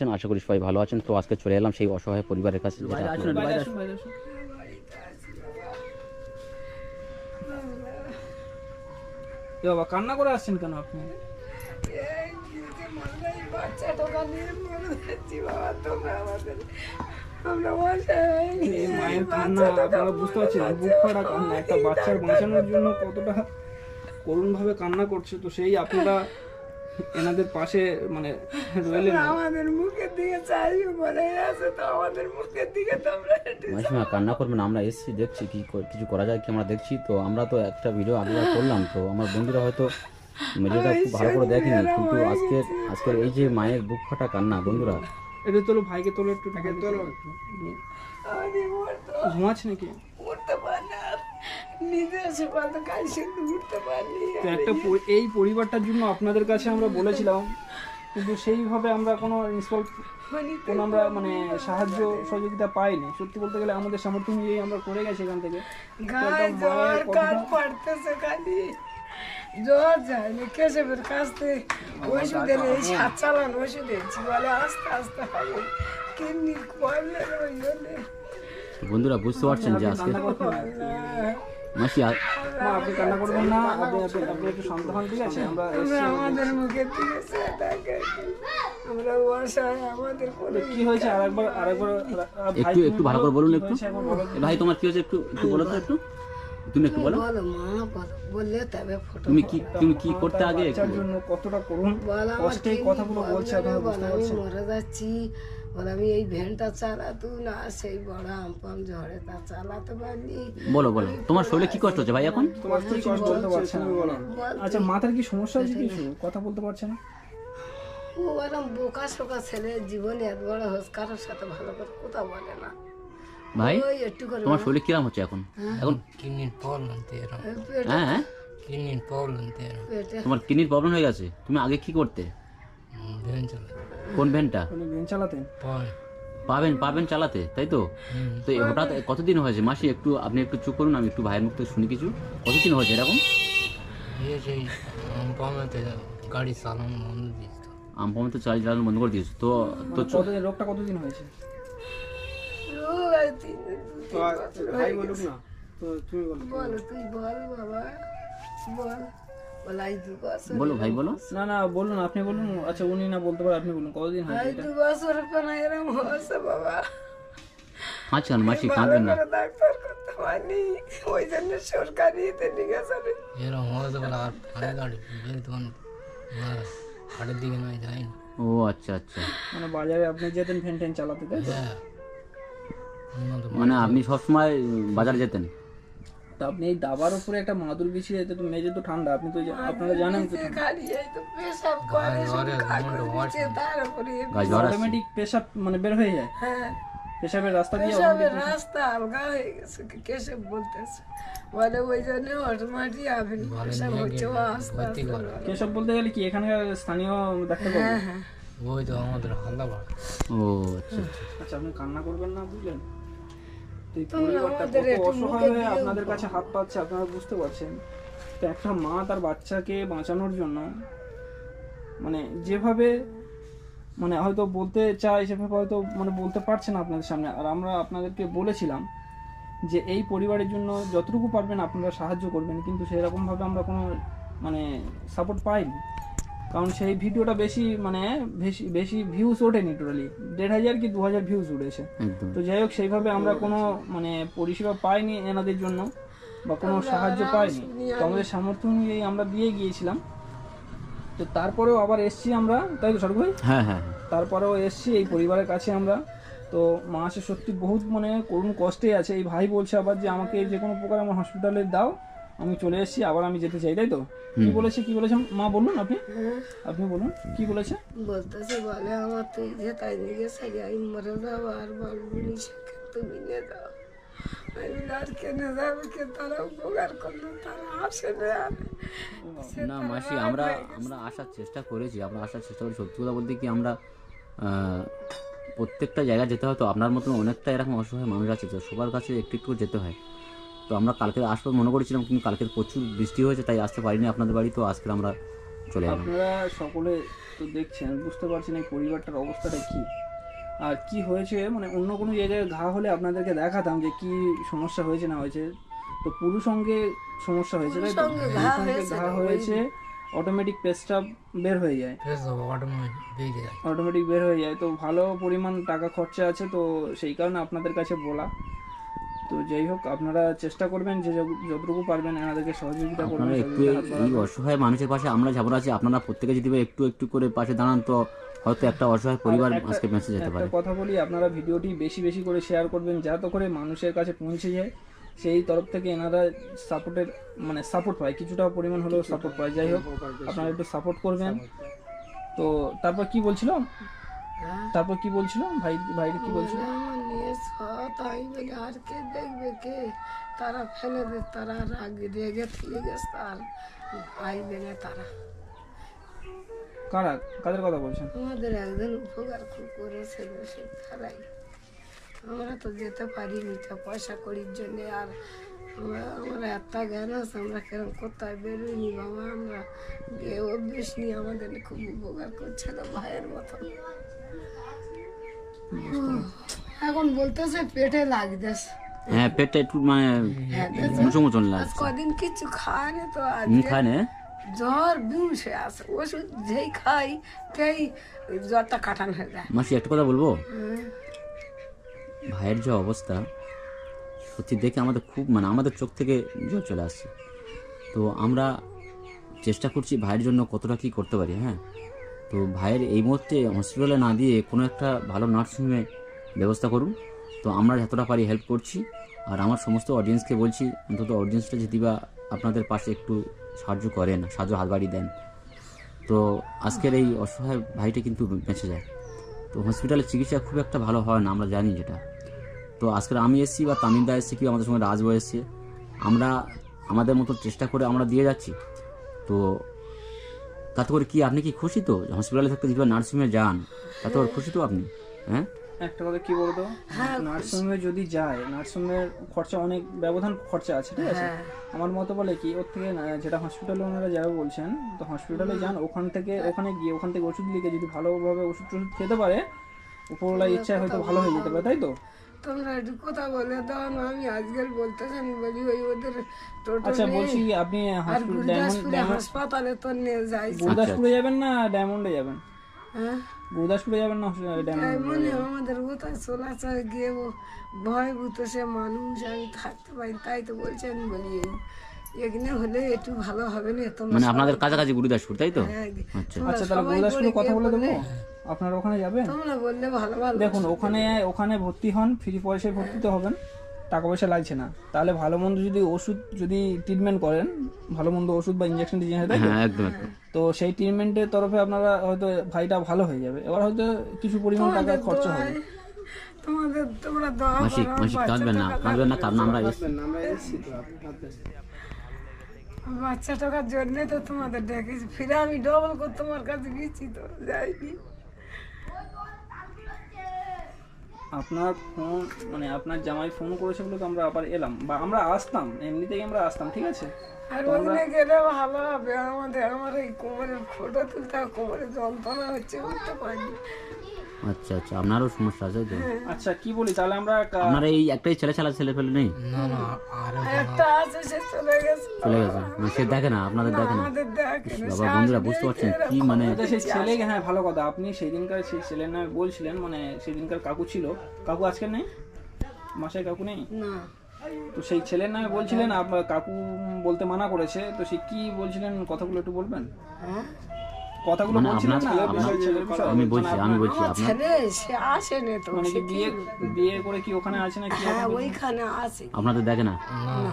আছেন আশা করি সবাই ভালো আছেন। তো আজকে চলে এলাম সেই অসহায় পরিবারের কাছে বাবা কান্না করে আসছেন কেন আপনি? মায়ের কান্না আপনারা বুঝতে পারছেন বুক ফাটা কান্না একটা বাচ্চার বাঁচানোর জন্য কতটা করুণ ভাবে কান্না করছে। তো সেই আপনারা এনাদের পাশে মানে রইলেন আমাদের মুখের দিকে চাই বলে আছে তো আমাদের মুখের দিকে তোমরা একটু মাসিমা কান্না করবেন না, আমরা এসেছি দেখছি কি কিছু করা যায় কি আমরা দেখছি তো আমরা তো একটা ভিডিও আগেবার করলাম তো আমার বন্ধুরা হয়তো ভিডিওটা খুব ভালো করে দেখেনি কিন্তু আজকে আজকের এই যে মায়ের বুক ফাটা কান্না বন্ধুরা। এটা তোলো ভাইকে তোলো একটু তোলো আমি মরতে। ঘুমাচ্ছে নাকি উঠতে পারি না নিজে এসে বলতে কাজ শুধু উঠতে পারি তো একটা এই পরিবারটার জন্য আপনাদের কাছে আমরা বলেছিলাম কিন্তু সেইভাবে আমরা কোনো মানে কোনো আমরা মানে সাহায্য সহযোগিতা পাইনি। সত্যি বলতে গেলে আমাদের সামর্থ্য অনুযায়ী আমরা করে গেছি এখান থেকে। গায়ে জ্বর খালি। জ্বর যায় না কেশবের কাছ থেকে ওষুধ এনে এই সাত চালান ওষুধ এনেছি বলে আস্তে আস্তে হবে। কিডনি প্রবলেম বন্ধুরা বুঝতে পারছেন যে আজকে না আপনি কান্না করবেন না আপনি আপনি একটু শান্ত হন ঠিক আছে? আমরা এসছি। আমাদের মুখে ঠিক আছে আমরা অসহায় আমাদের কোনো কি হয়েছে? আরেকবার আরেকবার ভাই, একটু একটু ভালো করে বলুন একটু। ভাই তোমার কি হয়েছে একটু একটু বলো তো একটু। তুমি একটু বলো। বলো মা বলো বললে তবে ফটো তুমি কি তুমি কি করতে আগে বাচ্চার জন্য কতটা করুন কষ্টে কি কথাগুলো বলছে আমি মরে যাচ্ছি বল আমি এই ভ্যানটা চালাতু না সেই বড় আমপাম ঝড়ে তা চালাতে পারিনি। বলো বলো। তোমার শরীরে কি কষ্ট হচ্ছে ভাই এখন? তোমার স্ত্রী কষ্ট বলতে পারছে না? আচ্ছা মাথার কি সমস্যা আছে কিছু? কথা বলতে পারছে না? ও বললাম বোকা শোকা ছেলে জীবনে এত বড় হোস কারোর সাথে ভালো করে কথা বলে না। ভাই ওই একটু করে তোমার শরীর কিরম হচ্ছে এখন? এখন kidney problem tero পেটে হ্যাঁ হ্যাঁ। problem tero তোমার কিডনির প্রবলেম হয়ে গেছে? তুমি আগে কি করতে? eventually কোন ভ্যানটা? ভ্যান চালাতেন point পাবেন পাবেন চালাতে তাই তো? তো হঠাৎ কতদিন হয়েছে? মাসি একটু আপনি একটু চুপ করুন আমি একটু ভাইয়ের মুখ থেকে শুনি কিছু। কতদিন হয়েছে এরকম? গাড়ি চালানো বন্ধ আমপামে তো চার্জ লাগানো বন্ধ করে দিয়েছ। তো তো কতদিন রোগটা কতদিন হয়েছে? হয়ে। না তো তুমি বলো বল তুই বল বাবা বল বলাই দু বছর বলো ভাই বলো। না না বলুন আপনি বলুন। আচ্ছা উনি না বলতে পারে আপনি বলুন কতদিন হয়েছে এটা? দু বছর কেন এরম হয়েছে বাবা আচ্ছা মাসি কাঁদবেন না। ডাক্তার করতে পারিনি। ওই জন্য সরকারি এতে নিয়ে গেছে এরকম হতে বলে আর ফাঁড়ে গাড়ি বের তখন হাটের দিকে নয় যাই ও আচ্ছা আচ্ছা। মানে বাজারে আপনি যেতেন ফ্যান ট্যান চালাতে তাই তো? মানে আপনি সবসময় বাজারে যেতেন? তা আপনি এই দাবার উপরে একটা মাদুর বিছিয়ে যেতে তো মেঝে তো ঠান্ডা। আপনি তো আপনারা জানেন তো অটোমেটিক পেশাব মানে বের হয়ে যায়? হ্যাঁ। পেশাবের রাস্তা দিয়ে পেশাবের রাস্তা আলগা হয়ে গেছে কেসে বলতেছে। বলে ওই জন্য অটোমেটিক আভিন পেশাব হচ্ছে কেসব বলতে গেলে কি এখানকার স্থানীয় ডাক্তার হ্যাঁ হ্যাঁ। ওই তো আমাদের হাল্লা ও আচ্ছা আচ্ছা। আচ্ছা আপনি কান্না করবেন না বুঝলেন? তো এই পরিবারটা কত অসহায় হয়ে আপনাদের কাছে হাত পাচ্ছে আপনারা বুঝতে পারছেন। তো একটা মা তার বাচ্চাকে বাঁচানোর জন্য মানে যেভাবে মানে হয়তো বলতে চায় সেভাবে হয়তো মানে বলতে পারছে না আপনাদের সামনে। আর আমরা আপনাদেরকে বলেছিলাম যে এই পরিবারের জন্য যতটুকু পারবেন আপনারা সাহায্য করবেন কিন্তু সেরকমভাবে আমরা কোনো মানে সাপোর্ট পাইনি। কারণ সেই ভিডিওটা বেশি মানে বেশি বেশি ভিউজ ওঠেনি টোটালি দেড় হাজার কি দু হাজার ভিউজ উঠেছে। তো যাই হোক সেইভাবে আমরা কোনো মানে পরিষেবা পাইনি এনাদের জন্য বা কোনো সাহায্য পাইনি। তো আমাদের সামর্থ্য অনুযায়ী আমরা দিয়ে গিয়েছিলাম। তো তারপরেও আবার এসছি আমরা তাই তো সরকার ভাই? হ্যাঁ হ্যাঁ হ্যাঁ। তারপরেও এসছি এই পরিবারের কাছে আমরা। তো মা সে সত্যি বহুত মানে করুণ কষ্টে আছে। এই ভাই বলছে আবার যে আমাকে যে কোনো প্রকার আমার হসপিটালে দাও আমি চলে এসেছি আবার আমি যেতে চাই তাই তো? কি বলেছে কি বলেছে? মা বলুন আপনি। আপনি বলুন কি বলেছে? বলতেছে বলে আমার তুই যে তাই নিয়ে গেছে আমি মরে যাব আর বলব তুমি নিয়ে যাও। আমি আর কেনে যাব কে তারা উপকার করল তারা আসে না আর না মাসি আমরা আমরা আসার চেষ্টা করেছি আমরা আসার চেষ্টা করি সত্যি কথা বলতে কি আমরা প্রত্যেকটা জায়গায় যেতে হয় তো আপনার মতন অনেকটা এরকম অসহায় মানুষ আছে তো সবার কাছে একটু একটু যেতে হয়। তো আমরা কালকে আসব মনে করেছিলাম কিন্তু কালকে প্রচুর বৃষ্টি হয়েছে তাই আসতে পারিনি আপনাদের বাড়ি তো আজকে আমরা চলে এলাম। আপনারা সকলে তো দেখছেন বুঝতে পারছেন এই পরিবারটার অবস্থাটা কি। আর কি হয়েছে মানে অন্য কোনো জায়গায় ঘা হলে আপনাদেরকে দেখাতাম যে কি সমস্যা হয়েছে না হয়েছে। তো পুরুষ অঙ্গে সমস্যা হয়েছে তাই তো? পুরুষ অঙ্গে ঘা হয়েছে অটোমেটিক পেস্টটা বের হয়ে যায়। অটোমেটিক বের হয়ে যায় তো ভালো পরিমাণ টাকা খরচা আছে তো সেই কারণে আপনাদের কাছে বলা। তো যাই হোক আপনারা চেষ্টা করবেন যে যতটুকু পারবেন এনাদেরকে সহযোগিতা করবেন আপনারা একটু এই অসহায় মানুষের পাশে আমরা যাব আছি আপনারা প্রত্যেকে যদি একটু একটু করে পাশে দাঁড়ান তো হয়তো একটা অসহায় পরিবার আজকে বেঁচে যেতে পারে। কথা বলি আপনারা ভিডিওটি বেশি বেশি করে শেয়ার করবেন যাতে করে মানুষের কাছে পৌঁছে যায়। সেই তরফ থেকে এনারা সাপোর্টের মানে সাপোর্ট পায় কিছুটা পরিমাণ হলেও সাপোর্ট পায়। যাই হোক আপনারা একটু সাপোর্ট করবেন। তো তারপর কি বলছিল হ্যাঁ। তারপর কি বলছিল ভাই ভাইটা কি বলছিল সৎ বলি আর কে দেখবে কে? তারা ফেলে দে তারা রাগ রেগে থেকে গেছে আর আইবে না তারা। কারা? কাদের কথা বলছেন? আমাদের একজন উপকার খুব করেছে সে তারাই। আমরা তো যেতে পারিনি তো পয়সা করির জন্য আর আমরা এত জ্ঞান আছে আমরা কেরম কোথায় বেরোইনি বাবা আমরা অভ্যেস নিয়ে আমাদের খুব উপকার করছিল ভাইয়ের মতো। এখন বলতেছে পেটে লাগতেছে। হ্যাঁ পেটটা একটু মানে হ্যাঁ, মুচো মুচন লাগছে। কদিন কিছু খায় না তো আজ হুম, খায় না জ্বর বিমসে আছে ওষুধ যেই খাই তেই জ্বরটা কাটান হয়ে যায়। মাসি একটা কথা বলব? ভাইয়ের যে অবস্থা সত্যি দেখে আমাদের খুব মানে আমাদের চোখ থেকে জল চলে আসছে। তো আমরা চেষ্টা করছি ভাইয়ের জন্য কতটা কী করতে পারি হ্যাঁ? তো ভাইয়ের এই মুহূর্তে হসপিটালে না দিয়ে কোনো একটা ভালো নার্সিংহোমে ব্যবস্থা করুন। তো আমরা যতটা পারি হেল্প করছি। আর আমার সমস্ত অডিয়েন্সকে বলছি, অন্তত অডিয়েন্সটা যদি বা আপনাদের পাশে একটু সাহায্য করেন, সাহায্য হাত বাড়িয়ে দেন। তো আজকের এই অসহায় ভাইটা কিন্তু বেঁচে যায়। তো হসপিটালে চিকিৎসা খুব একটা ভালো হয় না, আমরা জানি যেটা। তো আজকের আমি এসেছি বা তামিমদা এসেছি কি আমাদের সঙ্গে রাজবয় এসছে। আমরা আমাদের মতো চেষ্টা করে আমরা দিয়ে যাচ্ছি। তো তাতে করে কি আপনি কি খুশি তো? হসপিটালে থাকতে যদি নার্সিংহোমে যান, তাতে করে খুশি তো আপনি হ্যাঁ? একটা কথা কি বলতো? নার্সিংহোমে যদি যায় নার্সিংহোমের খরচা অনেক ব্যবধান খরচা আছে ঠিক আছে? আমার মতো বলে কি ওর থেকে যেটা হসপিটালে ওনারা যাবে বলছেন তো হসপিটালে যান ওখান থেকে ওখানে গিয়ে ওখান থেকে ওষুধ লিখে যদি ভালোভাবে ওষুধ টষুধ খেতে পারে উপরওয়ালা ইচ্ছা হয়তো ভালো হয়ে যেতে পারে তাই তো? তোমরা একটু কথা বলে দাও আমি আজকাল বলতেছি আমি বলি ওই ওদের আচ্ছা বলছি আপনি হসপিটাল হাসপাতালে তো নিয়ে যাই গুরদাসপুরে যাবেন না ডায়মন্ডে যাবেন? হ্যাঁ গুরদাসপুরে যাবেন না? মনে আমাদের কোথায় চলাচল গিয়ে ও ভয় ভূত সে মানুষ আমি থাকতে পারি তাই তো বলছি আমি বলি এখানে হলে একটু ভালো হবে না তোমরা মানে আপনাদের কাছাকাছি গুরুদাসপুর তাই তো? হ্যাঁ, আচ্ছা। আচ্ছা তাহলে গুরদাসপুরে কথা বলে দেবো। আপনারা ওখানে যাবেন? তোমরা বললে ভালো ভালো। দেখুন ওখানে ওখানে ভর্তি হন ফ্রি পয়সায় ভর্তি তো হবেন। টাকা পয়সা লাগছে না। তাহলে ভালো মন্দ যদি ওষুধ যদি ট্রিটমেন্ট করেন ভালো মন্দ ওষুধ বা ইঞ্জেকশন দিয়ে? হ্যাঁ একদম একদম। তো সেই ট্রিটমেন্টের তরফে আপনারা হয়তো ভাইটা ভালো হয়ে যাবে। এবার হয়তো কিছু পরিমাণ টাকা খরচা হবে। তোমাদের তোমরা দোয়া মাসিক মাসিক কাঁদবেন না কাঁদবেন না কারণ আমরা এসেছি। বাচ্চা টাকার জন্য তো তোমাদের ডেকেছি। ফিরে আমি ডবল করে তোমার কাছে গেছি তো যাইনি। আপনার ফোন মানে আপনার জামাই ফোন করেছে বলে তো আমরা আবার এলাম বা আমরা আসতাম এমনিতেই আমরা আসতাম ঠিক আছে? আর ওখানে গেলে ভালো হবে আমাদের আমার এই কোমরের ফটো তুলতে কোমরের কোমরে যন্ত্রণা হচ্ছে বলতে পারিনি। আচ্ছা আচ্ছা আপনারও সমস্যা আছে তো? আচ্ছা কি বলি? তাহলে আমরা আপনার এই একটাই ছেলে ছাড়া ছেলে ফেলে নেই? না না আর একটা আছে সে চলে গেছে। চলে গেছে? মানে সে দেখে না আপনাদের দেখে না। না, বাবা বন্ধুরা বুঝতে পারছেন কি মানে আচ্ছা, সেই ছেলে হ্যাঁ ভালো কথা। আপনি সেই দিনকার সেই ছেলের নামে বলছিলেন মানে সেই দিনকার কাকু ছিল। কাকু আজকে নেই? মাসে কাকু নেই? না। তো সেই ছেলের নামে বলছিলেন আপনার কাকু বলতে মানা করেছে। তো সে কি বলছিলেন? কথাগুলো একটু বলবেন? হ্যাঁ? কথাগুলো মানে বলছিলেন না? আমি বলছি আমি বলছি ছেলে সে আসে না তো মানে কি বিয়ে বিয়ে করে কি ওখানে আছে না কি হ্যাঁ ওইখানে আসে আপনাদের দেখে না। না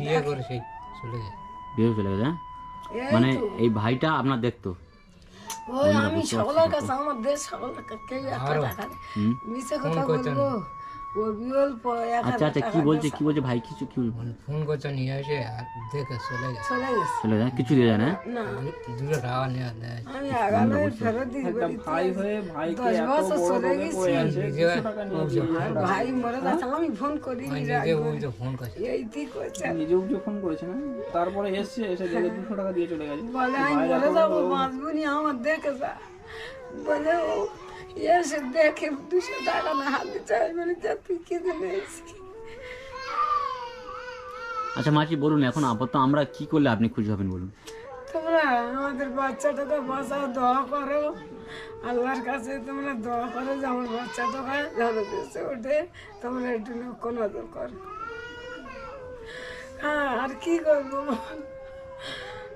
বিয়ে করে সে চলে যায়। বিয়ে চলে গেছে হ্যাঁ? এই মানে এই ভাইটা আপনার দেখতো? ওই আমি সকলের কাছে আমার দেশ সকলের কাছে কেউ একটা। মিছে কথা বলব। আচ্ছা আচ্ছা কি বলছে কি বলছে? ভাই কিছু কি ফোন করছে নিয়ে এসে আর দেখে চলে গেছে। চলে গেছে। চলে যায়? কিছু দিয়ে যায় না? না। দু- দুটো টাকা নিয়ে দেয় আমি আগামী ফেরত বলি ভাই হয়ে ভাইকে দশ বছর চলে গেছি। দিয়ে। ভাই মরে যাচ্ছে আমি ফোন করি নিজে ওই ফোন করছি। এই ঠিক করছে নিজে অভিযোগ ফোন করেছে না? তারপরে এসছে এসে দেখে দুশো টাকা দিয়ে চলে গেছে। বলে আমি মরে যাব বাঁচবনি আমার দেখে যা। বলে ও এসে দেখে দুশো টাকা না হাতে চাই বলে যা তুই কিনে নিয়েছি আচ্ছা মাসি বলুন এখন আপাতত আমরা কি করলে আপনি খুশি হবেন বলুন? তোমরা আমাদের বাচ্চাটাকে বাঁচাও দোয়া করো। আল্লাহর কাছে তোমরা দোয়া করো যে আমার বাচ্চাটাকে যেন বেঁচে ওঠে। তোমরা একটু লক্ষ্য নজর করো। হ্যাঁ আর কি করব?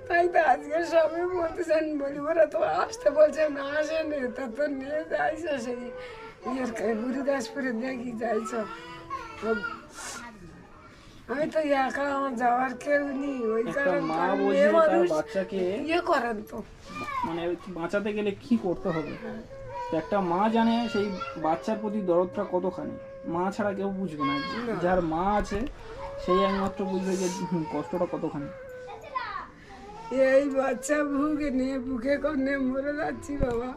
তাই তো আজকে সবাই বলতেছেন বলি ওরা তো আসতে বলছে না আসেনি তা তো নিয়ে যাইছো সেই ইয়ের গুরুদাসপুরে দেখি যাইছ। আমি তো একা আমার যাওয়ার কেউ নেই ওই কারণে বাচ্চাকে ইয়ে করেন তো। মানে বাঁচাতে গেলে কি করতে হবে? একটা মা জানে সেই বাচ্চার প্রতি দরদটা কতখানি। মা ছাড়া কেউ বুঝবে না। যার মা আছে সেই একমাত্র বুঝবে যে কষ্টটা কতখানি। এই বাচ্চা ভুগে নিয়ে বুকে করে মরে যাচ্ছি বাবা।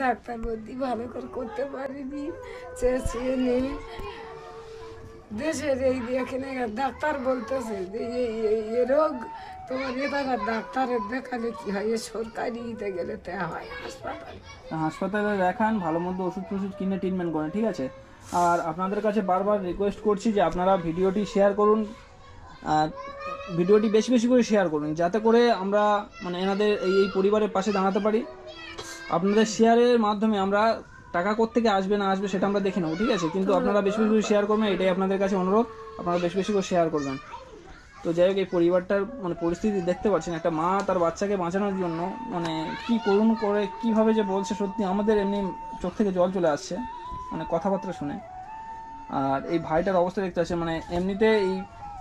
ডাক্তার বলতি ভালো করে করতে পারিনি চেয়েছি নিয়ে দেশের এই এখানে ডাক্তার বলতেছে যে এই রোগ, তোমার এ ডাক্তারের দেখালে কি হয়? এ সরকারিতে গেলে তে হয় হাসপাতালে। হাসপাতালে দেখান, ভালো মন্দ ওষুধ টষুধ কিনে ট্রিটমেন্ট করেন, ঠিক আছে? আর আপনাদের কাছে বারবার রিকোয়েস্ট করছি যে আপনারা ভিডিওটি শেয়ার করুন আর ভিডিওটি বেশি বেশি করে শেয়ার করুন, যাতে করে আমরা মানে এনাদের এই পরিবারের পাশে দাঁড়াতে পারি। আপনাদের শেয়ারের মাধ্যমে আমরা টাকা কোত্থেকে আসবে না আসবে সেটা আমরা দেখে নেব, ঠিক আছে? কিন্তু আপনারা বেশি বেশি করে শেয়ার করবেন, এটাই আপনাদের কাছে অনুরোধ, আপনারা বেশি বেশি করে শেয়ার করবেন। তো যাই হোক, এই পরিবারটার মানে পরিস্থিতি দেখতে পাচ্ছেন, একটা মা তার বাচ্চাকে বাঁচানোর জন্য মানে কি করুন করে, কীভাবে যে বলছে সত্যি আমাদের এমনি চোখ থেকে জল চলে আসছে মানে কথাবার্তা শুনে। আর এই ভাইটার অবস্থা দেখতে আছে মানে এমনিতে এই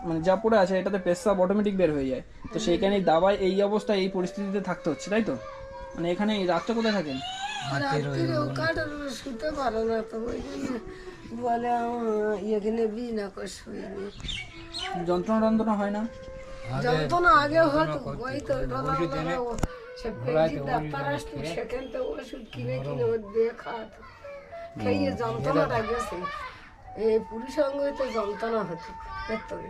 মানে যা পড়ে আছে এটাতে পেশাব অটোমেটিক বের হয়ে যায়। তো সেইখানে দাবায় এই অবস্থায় এই পরিস্থিতিতে থাকতে হচ্ছে তাই তো? মানে এখানে এই রাতটা কোথায় থাকেন? শুতে পারে না তো বলে আমার এখানে বিনা শুইনি যন্ত্রণা টন্ত্রণা হয় না? যন্ত্রণা আগে হতো ওই তো সেখান থেকে ওষুধ কিনে কিনে ওর দিয়ে খাওয়াতো। খেয়ে যন্ত্রণাটা গেছে এই পুরুষাঙ্গে তো যন্ত্রণা হতো ভেতরে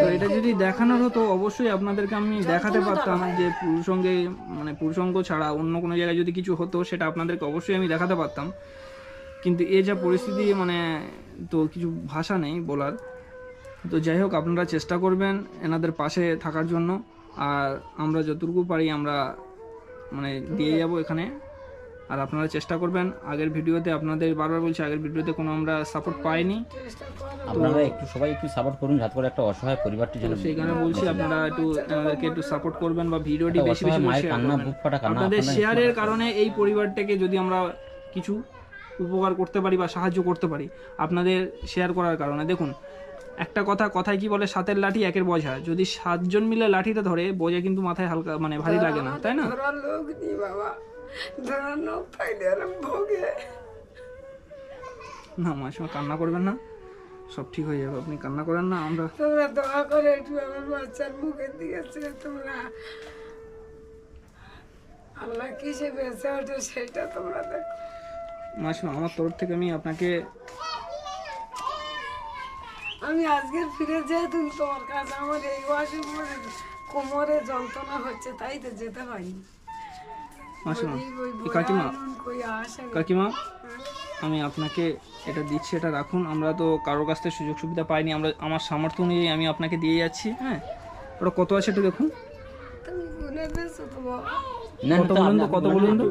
তো এটা যদি দেখানোর হতো অবশ্যই আপনাদেরকে আমি দেখাতে পারতাম যে পুরুষঙ্গে মানে পুরুষঙ্গ ছাড়া অন্য কোনো জায়গায় যদি কিছু হতো সেটা আপনাদেরকে অবশ্যই আমি দেখাতে পারতাম। কিন্তু এ যা পরিস্থিতি মানে তো কিছু ভাষা নেই বলার। তো যাই হোক আপনারা চেষ্টা করবেন এনাদের পাশে থাকার জন্য। আর আমরা যতটুকু পারি আমরা মানে দিয়ে যাব এখানে। আর আপনারা চেষ্টা করবেন আগের ভিডিওতে আপনাদের বারবার বলছি আগের ভিডিওতে কোনো আমরা সাপোর্ট পাইনি। আপনারা একটু সবাই একটু সাপোর্ট করুন যাতে করে একটা অসহায় পরিবারটি যেন সেইখানে বলছি আপনারা একটু এনাদেরকে একটু সাপোর্ট করবেন বা ভিডিওটি বেশি বেশি কান্না বুক ফাটা কান্না আপনাদের শেয়ারের কারণে এই পরিবারটাকে যদি আমরা কিছু উপকার করতে পারি বা সাহায্য করতে পারি আপনাদের শেয়ার করার কারণে। দেখুন একটা কথা কথায় কি বলে সাতের লাঠি একের বোঝা। যদি সাতজন মিলে লাঠিটা ধরে বোঝা কিন্তু মাথায় হালকা মানে ভারী লাগে না তাই না? বাবা ধরার পাইলে ভোগে। না মাসিমা কান্না করবেন না। সব ঠিক হয়ে যাবে আপনি কান্না করেন না আমরা তোমরা দোয়া করে একটু আমার বাচ্চার মুখের চেয়ে তোমরা আল্লাহ কিসে বেঁচে ওঠে সেটা তোমরা দেখো মাসিমা আমার তরফ থেকে আমি আপনাকে আমি আজকের ফিরে যেহেতু তোমার কাছে আমার এই মানে কোমরে যন্ত্রণা হচ্ছে তাই তো যেতে পারিনি। মাসিমা কাকিমা। কাকিমা আমি আপনাকে এটা দিচ্ছি এটা রাখুন। আমরা তো কারোর কাছ থেকে সুযোগ সুবিধা পাইনি আমরা আমার সামর্থ্য অনুযায়ী আমি আপনাকে দিয়ে যাচ্ছি হ্যাঁ। ওটা কত আছে একটু দেখুন। কত বলুন তো আপনি- কত বলুন তো।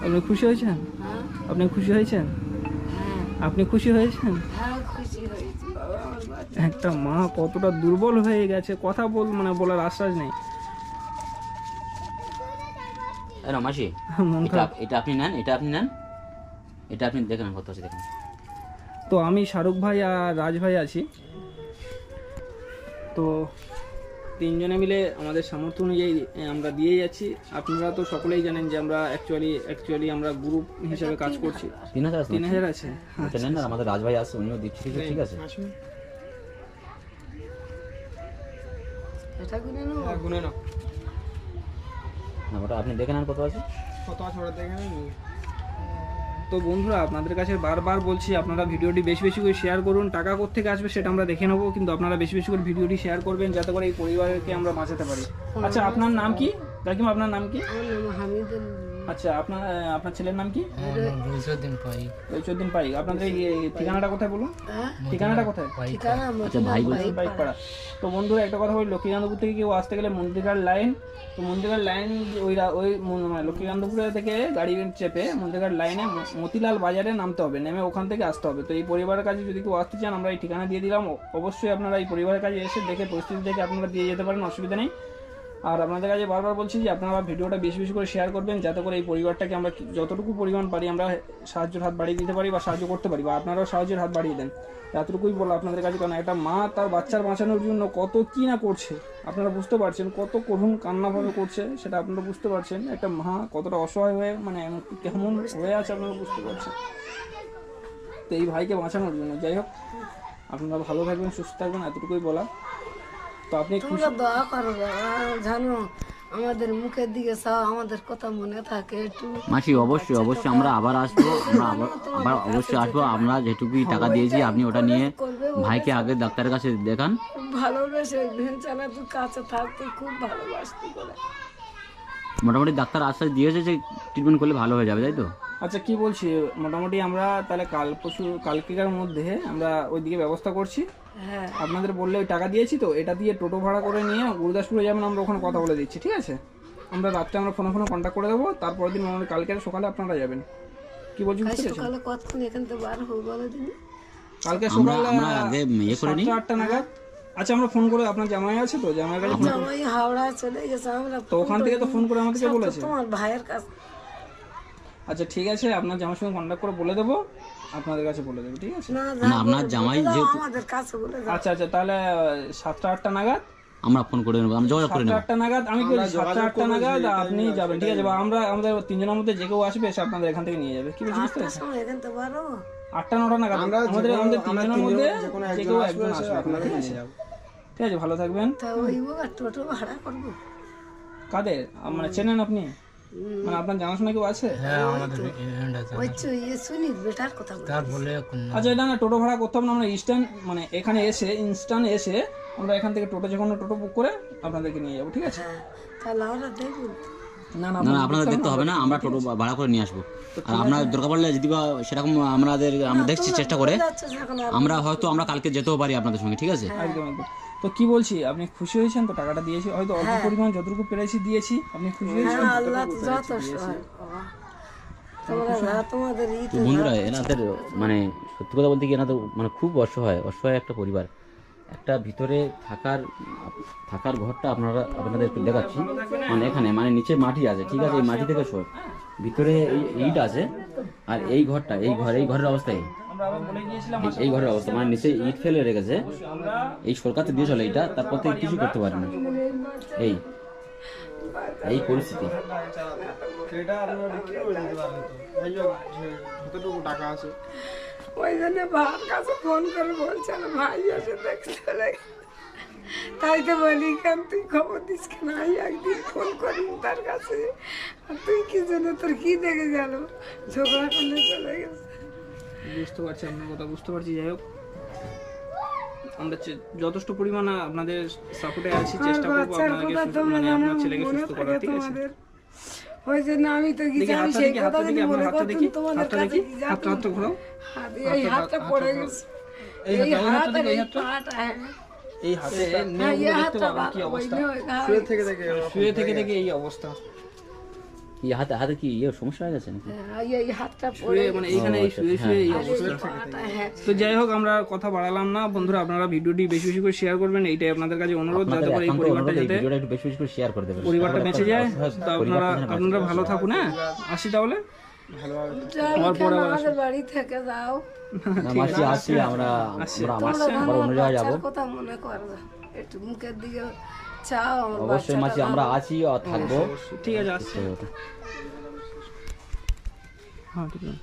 আপনি খুশি হয়েছেন? হ্যাঁ। আপনি খুশি হয়েছেন? হ্যাঁ আপনি খুশি হয়েছেন? হ্যাঁ একটা মা কতটা দুর্বল হয়ে গেছে কথা বল মানে বলার আশ্বাস নেই। মাসি এটা এটা আপনি নেন এটা আপনি নেন। এটা আপনি দেখেন কত আছে দেখেন। তো আমি শাহরুখ ভাই আর রাজ ভাই আছি। তো তিনজনে মিলে আমাদের সামর্থ্য অনুযায়ী আমরা দিয়ে যাচ্ছি। আপনারা তো সকলেই জানেন যে আমরা অ্যাকচুয়ালি অ্যাকচুয়ালি আমরা গ্রুপ হিসাবে কাজ করছি। তিন হাজার তিন হাজার আছে আচ্ছা নেন না আমাদের রাজভাই আছে উনিও দিচ্ছি ঠিক আছে। এটা গুনে নেব হ্যাঁ, গুনে নাও। না ওটা আপনি দেখে নেন কত আছে? কত আছে ওটা দেখে নিন। তো বন্ধুরা, আপনাদের কাছে বারবার বলছি, আপনারা ভিডিওটি বেশি বেশি করে শেয়ার করুন, টাকা কোথেকে আসবে সেটা আমরা দেখে নেব, কিন্তু আপনারা বেশি বেশি করে ভিডিওটি শেয়ার করবেন যাতে করে এই পরিবারকে আমরা বাঁচাতে পারি। আচ্ছা আপনার নাম কি? কাকিমা, আপনার নাম কি? আচ্ছা আপনার আপনার ছেলের নাম কি? রইসুদ্দিন পাই চোদ্দিন পাই আপনাদের ঠিকানাটা কোথায় বলুন? হ্যাঁ? ঠিকানাটা কোথায়? ঠিকানা আচ্ছা ভাই বাইক পাড়া। তো বন্ধুরা একটা কথা বলি লক্ষ্মীকান্তপুর থেকে কেউ আসতে গেলে মন্দিরঘাট লাইন তো মন্দিরঘাট লাইন ওই ওই মন- মানে লক্ষ্মীকান্তপুর থেকে গাড়ি চেপে মন্দিরঘাট লাইনে মতিলাল বাজারে নামতে হবে নেমে ওখান থেকে আসতে হবে। তো এই পরিবারের কাছে যদি কেউ আসতে চান আমরা এই ঠিকানা দিয়ে দিলাম। অবশ্যই আপনারা এই পরিবারের কাছে এসে দেখে পরিস্থিতি দেখে আপনারা দিয়ে যেতে পারেন অসুবিধা নেই। আর আপনাদের কাছে বারবার বলছি যে আপনারা ভিডিওটা বেশি বেশি করে শেয়ার করবেন, যাতে করে এই পরিবারটাকে আমরা যতটুকু পরিমাণ পারি আমরা সাহায্যের হাত বাড়িয়ে দিতে পারি বা সাহায্য করতে পারি, বা আপনারাও সাহায্যের হাত বাড়িয়ে দেন। এতটুকুই বলো আপনাদের কাছে, কারণ একটা মা তার বাচ্চার বাঁচানোর জন্য কত কি না করছে, আপনারা বুঝতে পারছেন কত করুণ কান্নাভাবে করছে, সেটা আপনারা বুঝতে পারছেন। একটা মা কতটা অসহায় হয়ে মানে কেমন হয়ে আছে আপনারা বুঝতে পারছেন। তো এই ভাইকে বাঁচানোর জন্য। যাই হোক, আপনারা ভালো থাকবেন, সুস্থ থাকবেন, এতটুকুই বলা তো আপনি খুশি? তোমরা দোয়া করো জানো আমাদের মুখের দিকে চাও আমাদের কথা মনে থাকে একটু মাসি অবশ্যই অবশ্যই আমরা আবার আসব আমরা আবার আবার অবশ্যই আসব আমরা যেটুকুই টাকা দিয়েছি আপনি ওটা নিয়ে ভাইকে আগে ডাক্তারের কাছে দেখান। ভালোবেসে ভেঞ্চানা তুই কাছে থাকতে খুব ভালোবাসতি বলে। মোটামুটি ডাক্তার আশ্বাস দিয়েছে যে ট্রিটমেন্ট করলে ভালো হয়ে যাবে তাই তো? আচ্ছা কি বলছি? মোটামুটি আমরা তাহলে কাল পরশু কালকেকার মধ্যে আমরা ওইদিকে ব্যবস্থা করছি। আপনাদের বললে ওই টাকা দিয়েছি তো এটা দিয়ে টোটো ভাড়া করে নিয়ে গুরুদাসপুরে যাবেন আমরা ওখানে কথা বলে দিচ্ছি ঠিক আছে? আমরা রাত্রে আমরা ফোনে ফোনে কন্ট্যাক্ট করে দেবো তারপরের দিন আমাদের কালকে সকালে আপনারা যাবেন। কি বলছি বুঝতে পেরেছেন? সকালে কতক্ষণ এখান থেকে বার হব বলো দিন কালকে সকালে আমরা আগে ইয়ে করে নিই। নাগাদ? আচ্ছা আমরা ফোন করে আপনার জামাই আছে তো? জামাই কাছে ফোন- জামাই হাওড়া চলে গেছে আমরা তো ওখান থেকে তো ফোন করে আমাদেরকে বলেছে? তোমার ভাইয়ের কাছে। আচ্ছা ঠিক আছে আপনার জামাইয়ের সঙ্গে কন্ট্যাক্ট করে বলে দেবো। আপনাদের কাছে বলে দেবো ঠিক আছে? না না আপনার জামাই যেহেতু আমাদের কাছে বলে যাও আচ্ছা আচ্ছা তাহলে সাতটা আটটা নাগাদ? আমরা ফোন করে নেব আমরা যোগাযোগ করে সাতটা নেব। আটটা নাগাদ আমি বলছি সাতটা আটটা নাগাদ আপনি যাবেন ঠিক আছে? বা আমরা আমাদের তিনজনের মধ্যে যে কেউ আসবে এসে আপনাদের এখান থেকে নিয়ে যাবে কি বুঝতে পেরেছেন? সময় এখান থেকে বার। হব আটটা নটা নাগাদ আমাদের আমাদের তিনজনের মধ্যে যে কেউ একজন আসবে আপনাদের ঠিক আছে? ঠিক আছে ভালো থাকবেন। তা ওই টোটো ভাড়া করব। কাদের? মানে চেনেন আপনি? মানে আপনার জানাশোনা কেউ আছে? হ্যাঁ আমাদের এন্ড আছে। ওই চু ইয়ে শুনি বেটার কথা তার বলে আচ্ছা এটা না টোটো ভাড়া করতে হবে না আমরা ইনস্ট্যান্ট মানে এখানে এসে ইনস্ট্যান্ট এসে আমরা এখান থেকে টোটো যে কোনো টোটো বুক করে আপনাদেরকে নিয়ে যাব ঠিক আছে? হ্যাঁ তাহলে আমরা না না আপনাদের দেখতে হবে না আমরা টোটো ভাড়া করে নিয়ে আসব। আর আপনার দরকার পড়লে যদি বা সেরকম আমাদের আমরা দেখছি চেষ্টা করে আমরা হয়তো আমরা কালকে যেতেও পারি আপনাদের সঙ্গে ঠিক আছে? একদম একদম। তো কি বলছি? আপনি খুশি হয়েছেন? তো টাকাটা দিয়েছি। হয়তো অল্প পরিমাণ যতটুকু পেরেছি দিয়েছি আপনি খুশি হয়েছেন? হ্যাঁ তো যত সহায় বাবা। তোমরা যা তোমাদের ই তো বন্ধুরা এনাদের মানে সত্যি কথা বলতে কি এনাদের মানে খুব অসহায় অসহায় একটা পরিবার। একটা ভিতরে থাকার থাকার ঘরটা আপনারা আপনাদের একটু দেখাচ্ছি। মানে এখানে মানে নিচে মাটি আছে ঠিক আছে? এই মাটি থেকে সর। ভিতরে এই ইট আছে। আর এই ঘরটা এই ঘর এই ঘরের অবস্থা এই ঘরের অবস্থা। মানে নিচে ইট ফেলে রেখেছে। এই সরকারতে দিয়ে চলে এইটা তারপর থেকে কিছু করতে পারে না। এই এই পরিস্থিতি। তো। ওই জন্য ভাইয়ের কাছে ফোন করে বলছে না ভাই এসে দেখতে তাই তো বলি কেন তুই খবর দিস কেন? আই একদিন ফোন করি তার কাছে। তুই কি জন্য তোর কি দেখে গেল? ঝগড়া করলে চলে গেছে। বুঝতে পারছি আপনার কথা বুঝতে পারছি। যাই হোক আমরা যথেষ্ট পরিমাণে আপনাদের সাপোর্টে আছি চেষ্টা করব আপনাদেরকে মানে আপনার ছেলেকে সুস্থ থাকে করার ঠিক আছে? ওই জন্য আমি তো দেখি আমি সেই কথা যদি মনে করতাম তোমাদের কাছে কি হাতটা হাতটা ঘোরাও। এই হাতটা পড়ে গেছে। এই এই হাতটা, এই হাতটা এই হ্যাঁ হাতে হ্যাঁ, দেখতে পাবেন কি অবস্থা। ওই ঘাড়ে। শুয়ে থেকে থেকে এই অবস্থা। কি হাতে হাতে কি ইয়ে সমস্যা হয়ে গেছে নাকি? হ্যাঁ, এই- এই হাতটা পড়ে মানে এইখানে এই শুয়ে শুয়ে এই অবস্থা হ্যাঁ। তো যাই হোক আমরা কথা বাড়ালাম না। বন্ধুরা আপনারা ভিডিওটি বেশি বেশি করে শেয়ার করবেন। এইটাই আপনাদের কাছে অনুরোধ যাতে আপনাদের করে এই পরিবারটা যাতে ভিডিওটা একটু বেশি বেশি করে শেয়ার করে দেবেন। পরিবারটা বেঁচে যায়। তো আপনারা ভালো থাকুন হ্যাঁ? আসি তাহলে? যাও কেন আমাদের বাড়ি থেকে যাও। মাসি আসছি আমরা আমরা আমার আবার অন্য জায়গায় যাব। কথা মনে করো। একটু মুখের দিকে চাও অবশ্যই মাসি আমরা আছি আর থাকব। ঠিক আছে। আসছি হ্যাঁ ঠিক আছে।